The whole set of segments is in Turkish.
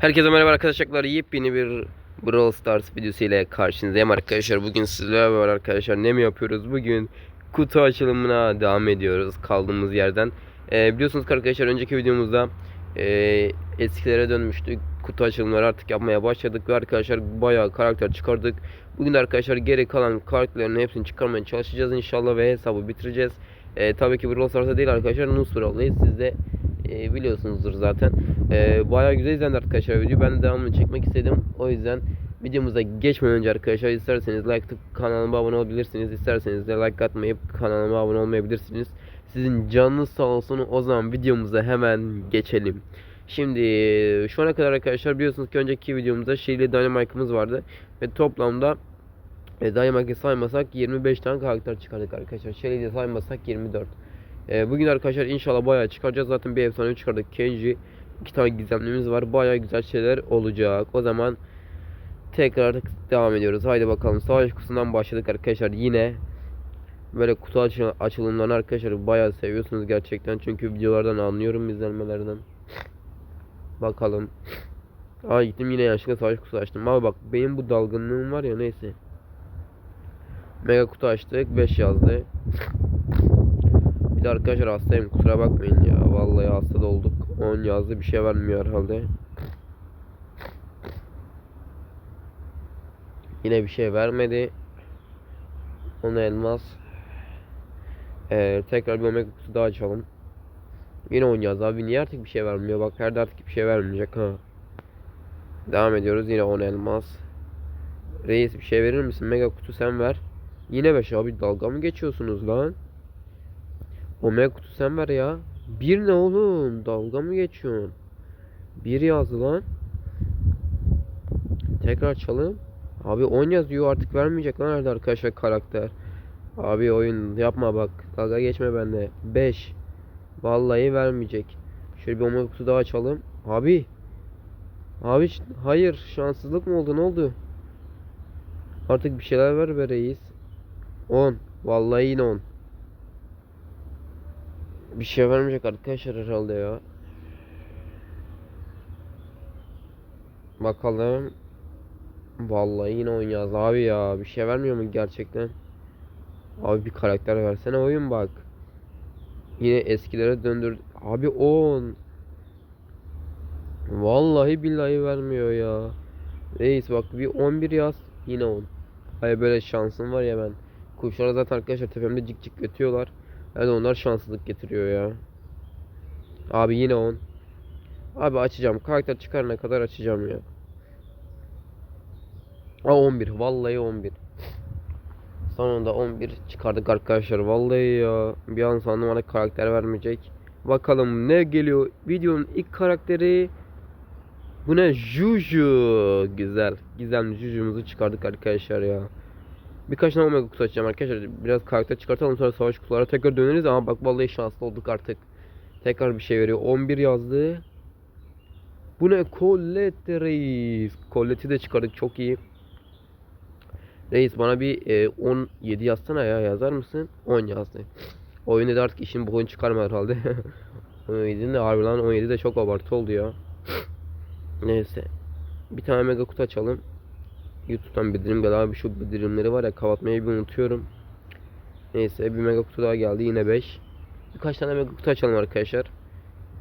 Herkese merhaba arkadaşlar. Yepyeni bir Brawl Stars videosu ile karşınızdayım arkadaşlar. Bugün sizlerle beraber arkadaşlar ne mi yapıyoruz? Bugün kutu açılımına devam ediyoruz kaldığımız yerden. Ee, biliyorsunuz arkadaşlar önceki videomuzda e, eskilere dönmüştük. Kutu açılımları artık yapmaya başladık ve arkadaşlar bayağı karakter çıkardık. Bugün arkadaşlar geri kalan karakterlerin hepsini çıkarmaya çalışacağız inşallah ve hesabı bitireceğiz. Ee, tabii ki Brawl Stars'ta değil arkadaşlar Nus Brawl'dayız. Siz de e, biliyorsunuzdur zaten. E, bayağı güzel izlendi arkadaşlar video. Ben de devamını çekmek istedim. O yüzden videomuza geçmeden önce arkadaşlar isterseniz like atıp kanalıma abone olabilirsiniz. İsterseniz de like atmayıp kanalıma abone olmayabilirsiniz. Sizin canınız sağ olsun. O zaman videomuza hemen geçelim. Şimdi şu ana kadar arkadaşlar biliyorsunuz ki önceki videomuzda Shelly Dynamite'ımız vardı. Ve toplamda e, Dynamite'i saymasak 25 tane karakter çıkardık arkadaşlar. Shelly'i saymasak 24. E, bugün arkadaşlar inşallah bayağı çıkaracağız. Zaten bir efsane çıkardık. Kenji. iki tane gizemlimiz var. Bayağı güzel şeyler olacak. O zaman tekrar devam ediyoruz. Haydi bakalım. Savaş kutusundan başladık arkadaşlar. Yine böyle kutu açı- açılımlarını arkadaşlar bayağı seviyorsunuz gerçekten. Çünkü videolardan anlıyorum izlenmelerden. Bakalım. Aa gittim yine yanlışlıkla savaş kutusu açtım. Abi bak benim bu dalgınlığım var ya neyse. Mega kutu açtık. 5 yazdı. Bir de arkadaşlar hastayım kusura bakmayın ya. Vallahi hasta da olduk. 10 yazdı bir şey vermiyor herhalde. Yine bir şey vermedi. 10 elmas. Ee, tekrar bir omega kutu daha açalım. Yine 10 yazdı abi niye artık bir şey vermiyor? Bak her artık bir şey vermeyecek ha. Devam ediyoruz yine 10 elmas. Reis bir şey verir misin? Mega kutu sen ver. Yine 5 abi dalga mı geçiyorsunuz lan? Omega kutu sen ver ya. Bir ne oğlum? Dalga mı geçiyorsun? Bir yazdı lan. Tekrar çalın. Abi 10 yazıyor artık vermeyecek lan nerede arkadaşlar karakter. Abi oyun yapma bak. Dalga geçme bende. 5. Vallahi vermeyecek. Şöyle bir omega kutu daha açalım. Abi. Abi hayır şanssızlık mı oldu ne oldu? Artık bir şeyler ver be reis. 10. Vallahi yine 10. Bir şey vermeyecek arkadaşlar herhalde ya. Bakalım. Vallahi yine oyun yaz abi ya. Bir şey vermiyor mu gerçekten? Abi bir karakter versene oyun bak. Yine eskilere döndür. Abi 10. Vallahi billahi vermiyor ya. Reis bak bir 11 yaz. Yine 10. Hayır böyle şansım var ya ben. Kuşlara zaten arkadaşlar tepemde cik cik ötüyorlar. Yani onlar şanssızlık getiriyor ya. Abi yine 10. Abi açacağım. Karakter çıkarana kadar açacağım ya. Aa 11. Vallahi 11. Sonunda 11 çıkardık arkadaşlar. Vallahi ya. Bir an sandım bana karakter vermeyecek. Bakalım ne geliyor. Videonun ilk karakteri bu ne? Juju. Güzel. Güzel Juju'muzu çıkardık arkadaşlar ya. Birkaç tane omega kutu açacağım arkadaşlar. Biraz karakter çıkartalım sonra savaş kutulara tekrar döneriz ama bak vallahi şanslı olduk artık. Tekrar bir şey veriyor. 11 yazdı. Bu ne? Colette Reis. Colette'i de çıkardık çok iyi. Reis bana bir e, 17 yazsana ya yazar mısın? 10 yazdı. Oyunda da artık işin boyunu çıkarma herhalde. 17 de harbi lan 17 de çok abartı oldu ya. Neyse. Bir tane mega kutu açalım. YouTube'dan bildirim geldi abi şu bildirimleri var ya kapatmayı bir unutuyorum. Neyse bir mega kutu daha geldi yine 5. Birkaç tane mega kutu açalım arkadaşlar.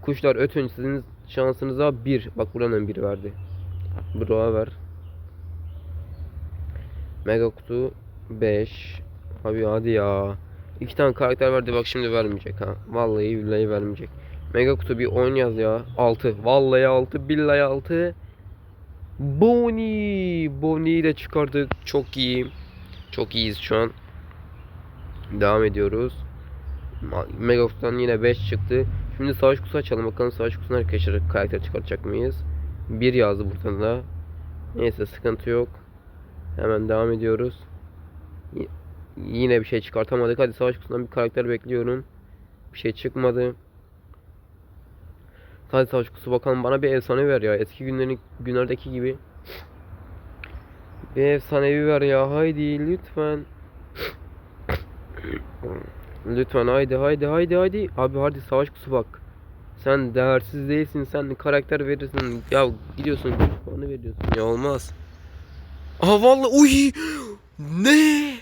Kuşlar ötün sizin şansınıza 1. Bak buranın 1 verdi. Bro'a ver. Mega kutu 5. Abi hadi ya. İki tane karakter verdi bak şimdi vermeyecek ha. Vallahi billahi vermeyecek. Mega kutu bir 10 yaz ya. 6. Vallahi 6. Billahi 6. Bonnie. Bonnie'yi de çıkardık. Çok iyi. Çok iyiyiz şu an. Devam ediyoruz. Ma- Mega kutudan yine 5 çıktı. Şimdi savaş kutusu açalım. Bakalım savaş kutusuna arkadaşlar karakter çıkartacak mıyız? 1 yazdı buradan da. Neyse sıkıntı yok. Hemen devam ediyoruz. Y- yine bir şey çıkartamadık. Hadi savaş kutusundan bir karakter bekliyorum. Bir şey çıkmadı. Hadi savaş kutusu bakalım bana bir efsane ver ya. Eski günlerin günlerdeki gibi. Bir efsanevi ver ya. Haydi lütfen. Lütfen haydi haydi haydi haydi. Abi hadi savaş kutusu bak. Sen değersiz değilsin. Sen karakter verirsin. Ya gidiyorsun puanı veriyorsun. Ya olmaz. Aha vallahi uy. Ne?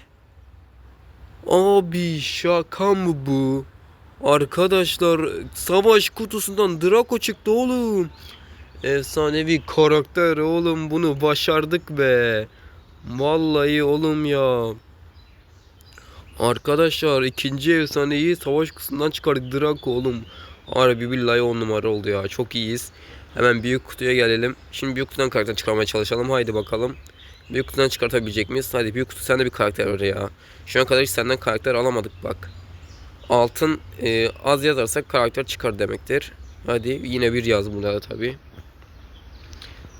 Abi şaka mı bu? Arkadaşlar savaş kutusundan Draco çıktı oğlum. Efsanevi karakter oğlum bunu başardık be. Vallahi oğlum ya. Arkadaşlar ikinci efsaneyi savaş kutusundan çıkardık Draco oğlum. Harbi billahi on numara oldu ya. Çok iyiyiz. Hemen büyük kutuya gelelim. Şimdi büyük kutudan karakter çıkarmaya çalışalım. Haydi bakalım. Büyük kutudan çıkartabilecek miyiz? Hadi büyük kutu sende bir karakter var ya. Şu ana kadar hiç senden karakter alamadık bak. Altın e, az yazarsak karakter çıkar demektir. Hadi yine bir yaz burada da tabi.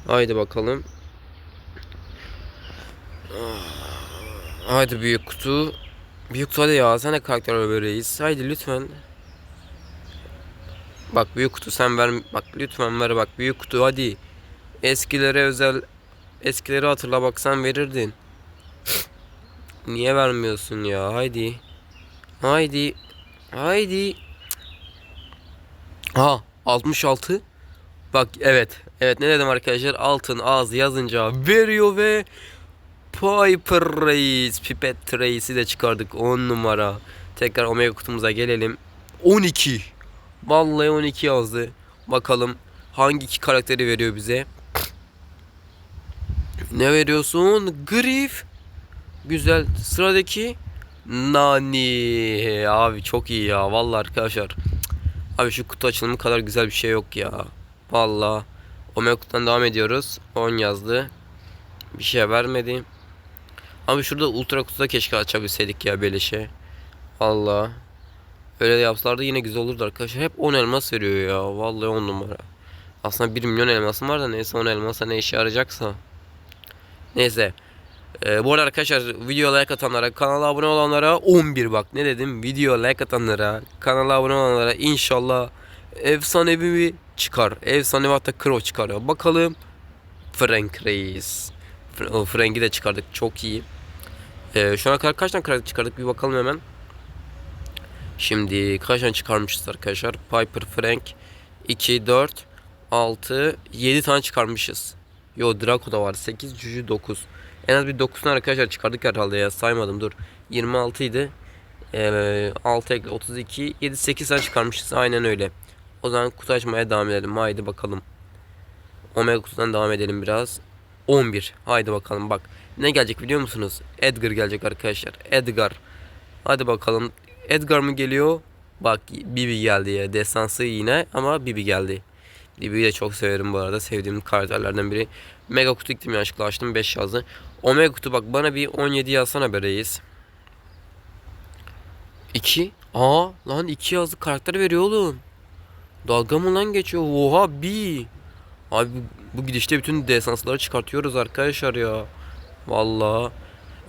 Haydi bakalım. Haydi büyük kutu. Büyük kutu hadi ya sen de karakter vereyiz. Haydi lütfen. Bak büyük kutu sen ver. Bak lütfen ver bak büyük kutu hadi. Eskilere özel eskileri hatırla bak sen verirdin. Niye vermiyorsun ya? Haydi. Haydi. Haydi. Ha 66. Bak evet. Evet ne dedim arkadaşlar? Altın ağız yazınca veriyor ve Piper Reis, Pipet Reis'i de çıkardık 10 numara. Tekrar Omega kutumuza gelelim. 12. Vallahi 12 yazdı. Bakalım hangi iki karakteri veriyor bize. Ne veriyorsun? Griff. Güzel. Sıradaki Nani. Abi çok iyi ya. Vallahi arkadaşlar. Abi şu kutu açılımı kadar güzel bir şey yok ya. Vallahi. Omega kutudan devam ediyoruz. 10 yazdı. Bir şey vermedi. Abi şurada ultra kutuda keşke açabilseydik ya beleşe. Allah. Öyle yapsalardı yine güzel olurdu arkadaşlar. Hep 10 elmas veriyor ya. Vallahi 10 numara. Aslında 1 milyon elmasım var da neyse 10 elmasa ne işe yarayacaksa. Neyse. Ee, bu arada arkadaşlar video like atanlara, kanala abone olanlara 11 bak ne dedim? Video like atanlara, kanala abone olanlara inşallah efsanevi bir çıkar. Efsanevi hatta Crow çıkarıyor. Bakalım. Frank Reis. Frank'i de çıkardık. Çok iyi. Ee, şu ana kadar kaç tane karakter çıkardık bir bakalım hemen. Şimdi kaç tane çıkarmışız arkadaşlar? Piper, Frank 2, 4, 6, 7 tane çıkarmışız. Yo Draco da var. 8, Juju 9. En az bir 9 tane arkadaşlar çıkardık herhalde ya. Saymadım dur. 26 idi. Ee, 6 ekle 32, 7, 8 tane çıkarmışız. Aynen öyle. O zaman kutu açmaya devam edelim. Haydi bakalım. Omega kutudan devam edelim biraz. 11. Haydi bakalım bak. Ne gelecek biliyor musunuz? Edgar gelecek arkadaşlar. Edgar. Hadi bakalım. Edgar mı geliyor? Bak Bibi geldi ya. Destansı yine ama Bibi geldi. Bibi'yi de çok severim bu arada. Sevdiğim karakterlerden biri. Mega kutu gittim yanlışlıkla açtım. 5 yazdı. Omega kutu bak bana bir 17 yazsana be reis. 2. Aa lan 2 yazdı karakter veriyor oğlum. Dalga mı lan geçiyor? Oha bir. Abi bu, bu gidişte bütün desansları çıkartıyoruz arkadaşlar ya. Vallahi.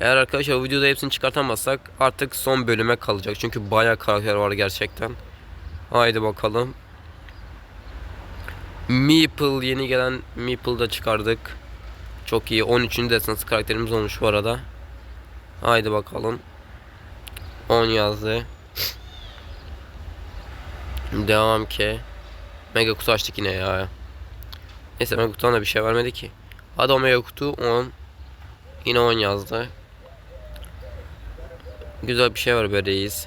Eğer arkadaşlar videoda hepsini çıkartamazsak artık son bölüme kalacak. Çünkü bayağı karakter var gerçekten. Haydi bakalım. Meeple yeni gelen Meeple'ı da çıkardık. Çok iyi. 13. desansı karakterimiz olmuş bu arada. Haydi bakalım. 10 yazdı. Devam ki. Mega kutu açtık yine ya. Neyse Mega kutudan da bir şey vermedi ki. Hadi Omega kutu 10. Yine 10 yazdı. Güzel bir şey var be reis.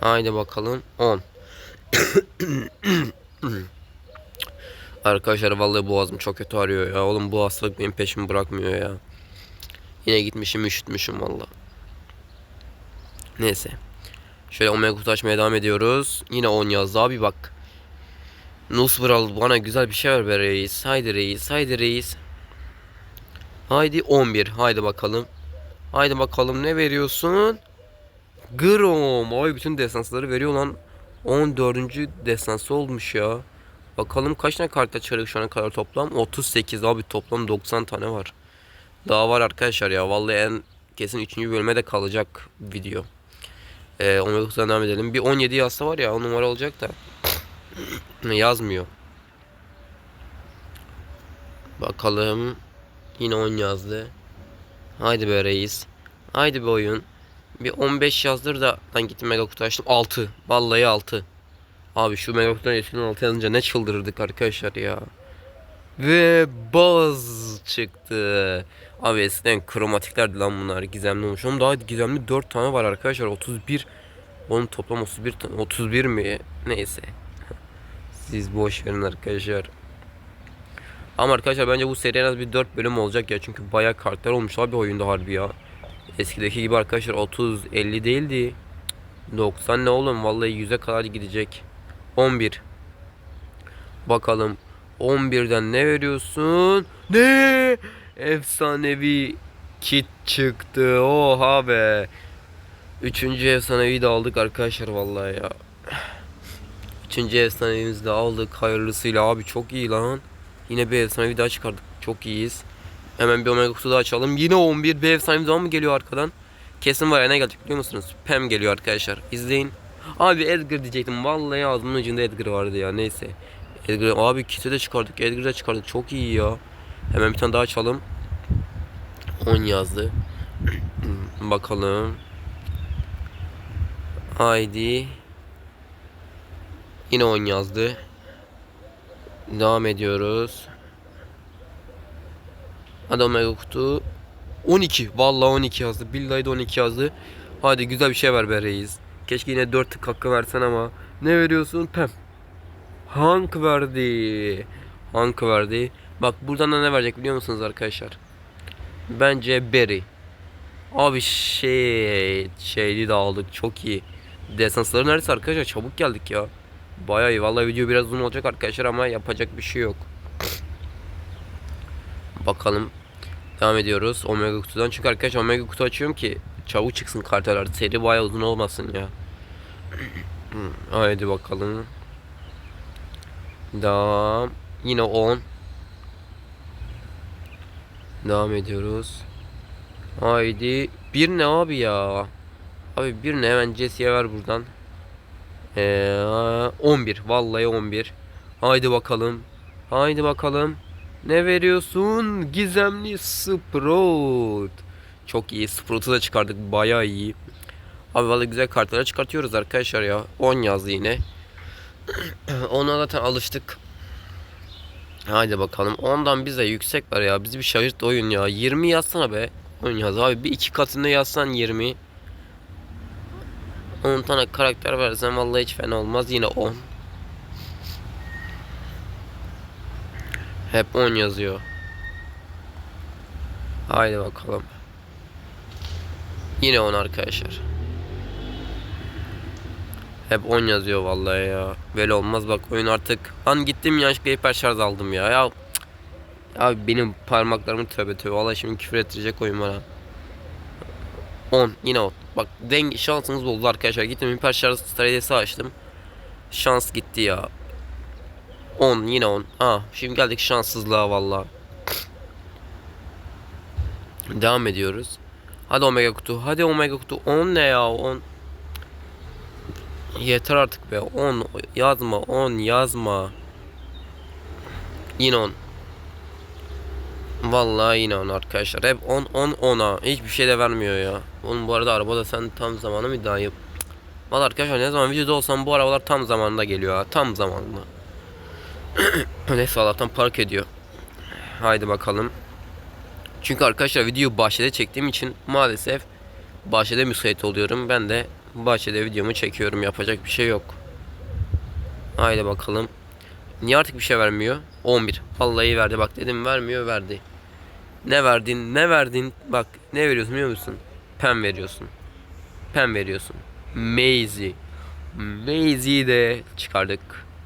Haydi bakalım 10. Arkadaşlar vallahi boğazım çok kötü arıyor ya. Oğlum bu hastalık benim peşimi bırakmıyor ya. Yine gitmişim üşütmüşüm valla. Neyse. Şöyle omega kutu açmaya devam ediyoruz. Yine 10 yazdı abi bak. Nusbral bana güzel bir şey ver be reis. Haydi reis, haydi reis. Haydi 11. Haydi bakalım. Haydi bakalım ne veriyorsun? Grom. Ay bütün destansları veriyor lan. 14. destansı olmuş ya. Bakalım kaç tane karta çıkardık şu ana kadar toplam? 38 abi toplam 90 tane var. Daha var arkadaşlar ya. Vallahi en kesin 3. bölüme de kalacak video. Ee, Omega kutudan devam edelim. Bir 17 yazsa var ya o numara olacak da. Yazmıyor. Bakalım. Yine 10 yazdı. Haydi be reis. Haydi be oyun. Bir 15 yazdır da ben gittim mega kutu açtım. 6. Vallahi 6. Abi şu Megakut'tan eskiden altı yazınca ne çıldırırdık arkadaşlar ya. Ve baz çıktı. Abi eskiden kromatiklerdi lan bunlar gizemli olmuş. Oğlum daha gizemli 4 tane var arkadaşlar 31. Onun toplam 31 tane 31 mi? Neyse. Siz boş verin arkadaşlar. Ama arkadaşlar bence bu seri en az bir 4 bölüm olacak ya. Çünkü bayağı karakter olmuş abi oyunda harbi ya. Eskideki gibi arkadaşlar 30 50 değildi. 90 ne oğlum vallahi 100'e kadar gidecek. 11. Bakalım 11'den ne veriyorsun? Ne? Efsanevi kit çıktı. Oha be. Üçüncü efsanevi de aldık arkadaşlar vallahi ya. Üçüncü efsanevimizi de aldık hayırlısıyla abi çok iyi lan. Yine bir efsanevi daha çıkardık. Çok iyiyiz. Hemen bir omega kutu daha açalım. Yine 11 bir efsanevi daha mı geliyor arkadan? Kesin var ya ne gelecek biliyor musunuz? Pem geliyor arkadaşlar. İzleyin. Abi Edgar diyecektim. Vallahi ağzımın ucunda Edgar vardı ya. Neyse. Edgar abi kiti de çıkardık. Edgar'ı da çıkardık. Çok iyi ya. Hemen bir tane daha açalım. 10 yazdı. Bakalım. Haydi. Yine 10 yazdı. Devam ediyoruz. Hadi Omega kutu. 12. Vallahi 12 yazdı. Billahi de 12 yazdı. Hadi güzel bir şey ver be reis. Keşke yine 4 tık hakkı versen ama. Ne veriyorsun? Pem. Hank verdi. Hank verdi. Bak buradan da ne verecek biliyor musunuz arkadaşlar? Bence Berry. Abi şey şeyli de aldık çok iyi. Desansları neredeyse arkadaşlar çabuk geldik ya. Bayağı iyi. Vallahi video biraz uzun olacak arkadaşlar ama yapacak bir şey yok. Bakalım. Devam ediyoruz. Omega kutudan çünkü arkadaşlar Omega kutu açıyorum ki çabuk çıksın karteler. Seri bayağı uzun olmasın ya. Haydi bakalım. Devam. Yine 10. Devam ediyoruz. Haydi. Bir ne abi ya? Abi bir ne hemen Jesse'ye ver buradan. Ee, 11. Vallahi 11. Haydi bakalım. Haydi bakalım. Ne veriyorsun? Gizemli Sprout. Çok iyi. Sprout'u da çıkardık. Bayağı iyi. Abi vallahi güzel kartlara çıkartıyoruz arkadaşlar ya. 10 yazdı yine. Ona zaten alıştık. Haydi bakalım. Ondan bize yüksek var ya. Bizi bir şaşırt oyun ya. 20 yazsana be. Oyun yaz abi. Bir iki katında yazsan 20. 10 tane karakter versen vallahi hiç fena olmaz. Yine 10. Hep 10 yazıyor. Haydi bakalım. Yine 10 arkadaşlar. Hep 10 yazıyor vallahi ya. Böyle olmaz bak oyun artık. Lan gittim yanlışlıkla hiper şarj aldım ya. Ya. Abi benim parmaklarımı tövbe tövbe. Vallahi şimdi küfür ettirecek oyun bana. 10 yine 10. Bak denge şansınız bozdu arkadaşlar. Gittim hiper şarj stratejisi açtım. Şans gitti ya. 10 yine 10. Ha şimdi geldik şanssızlığa vallahi. Devam ediyoruz. Hadi omega kutu. Hadi omega kutu. 10 ne ya 10. Yeter artık be. 10 yazma. 10 yazma. Yine 10. Vallahi yine 10 arkadaşlar. Hep 10 10 10'a. Hiçbir şey de vermiyor ya. Oğlum bu arada arabada sen tam zamanı mı daha yap? Valla arkadaşlar ne zaman videoda olsam bu arabalar tam zamanında geliyor ha. Tam zamanında. Neyse Allah'tan park ediyor. Haydi bakalım. Çünkü arkadaşlar videoyu bahçede çektiğim için maalesef bahçede müsait oluyorum. Ben de bahçede videomu çekiyorum. Yapacak bir şey yok. Haydi bakalım. Niye artık bir şey vermiyor? 11. Vallahi verdi. Bak dedim vermiyor verdi. Ne verdin? Ne verdin? Bak ne veriyorsun biliyor musun? Pen veriyorsun. Pen veriyorsun. Maisie. Maisie'yi de çıkardık.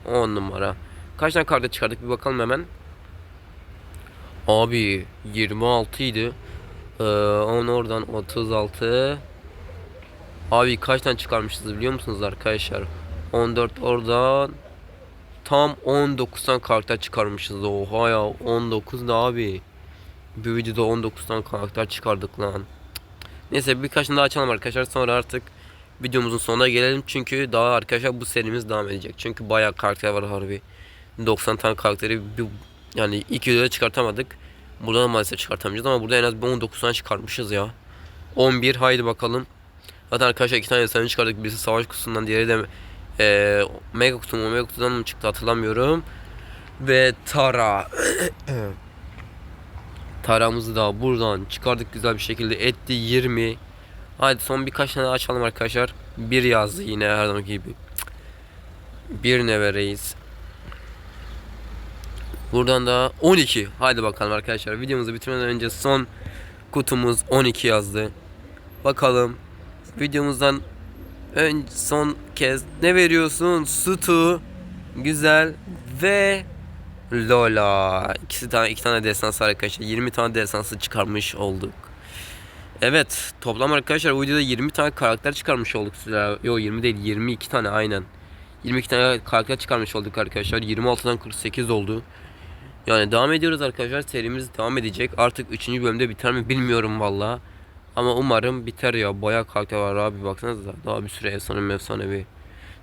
10 numara. Kaç tane kartı çıkardık bir bakalım hemen. Abi 26 idi. Ee, 10 oradan 36. Abi kaç tane çıkarmışız biliyor musunuz arkadaşlar? 14 oradan tam 19 tane karakter çıkarmışız. Oha ya 19 ne abi? Bir videoda 19 tane karakter çıkardık lan. Neyse birkaç tane daha açalım arkadaşlar sonra artık videomuzun sonuna gelelim çünkü daha arkadaşlar bu serimiz devam edecek. Çünkü bayağı karakter var harbi. 90 tane karakteri bir, yani ilk videoda çıkartamadık. Burada da maalesef çıkartamayacağız ama burada en az bir 19 tane çıkarmışız ya. 11 haydi bakalım. Zaten arkadaşlar iki tane efsane çıkardık. Birisi savaş kutusundan diğeri de Ee, mega kutu mu mega kutudan mı çıktı hatırlamıyorum. Ve Tara. Taramızı da buradan çıkardık güzel bir şekilde. Etti 20. Hadi son birkaç tane açalım arkadaşlar. Bir yazdı yine her zaman gibi. Bir ne vereyiz? Buradan da 12. Haydi bakalım arkadaşlar. Videomuzu bitirmeden önce son kutumuz 12 yazdı. Bakalım videomuzdan ön son kez ne veriyorsun? Sutu güzel ve Lola. İkisi tane iki tane desans arkadaşlar. 20 tane desansı çıkarmış olduk. Evet, toplam arkadaşlar bu videoda 20 tane karakter çıkarmış olduk sizlere. Yo 20 değil, 22 tane aynen. 22 tane karakter çıkarmış olduk arkadaşlar. 26'dan 48 oldu. Yani devam ediyoruz arkadaşlar. Serimiz devam edecek. Artık 3. bölümde biter mi bilmiyorum valla. Ama umarım biter ya. Bayağı karakter var abi baksanıza. Daha bir sürü efsane efsanevi.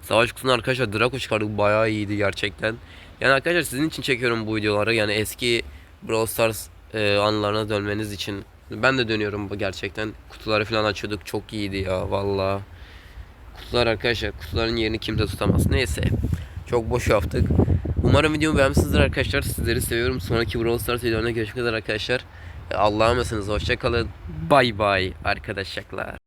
Savaş kutusunda arkadaşlar Draco çıkardık. Bayağı iyiydi gerçekten. Yani arkadaşlar sizin için çekiyorum bu videoları. Yani eski Brawl Stars e, anılarına dönmeniz için. Ben de dönüyorum bu gerçekten. Kutuları falan açıyorduk. Çok iyiydi ya valla. Kutular arkadaşlar. Kutuların yerini kimse tutamaz. Neyse. Çok boş yaptık. Umarım videomu beğenmişsinizdir arkadaşlar. Sizleri seviyorum. Sonraki Brawl Stars videolarına görüşmek üzere arkadaşlar. Allah'a emanetsiniz. Hoşçakalın. Bay bay arkadaşlar.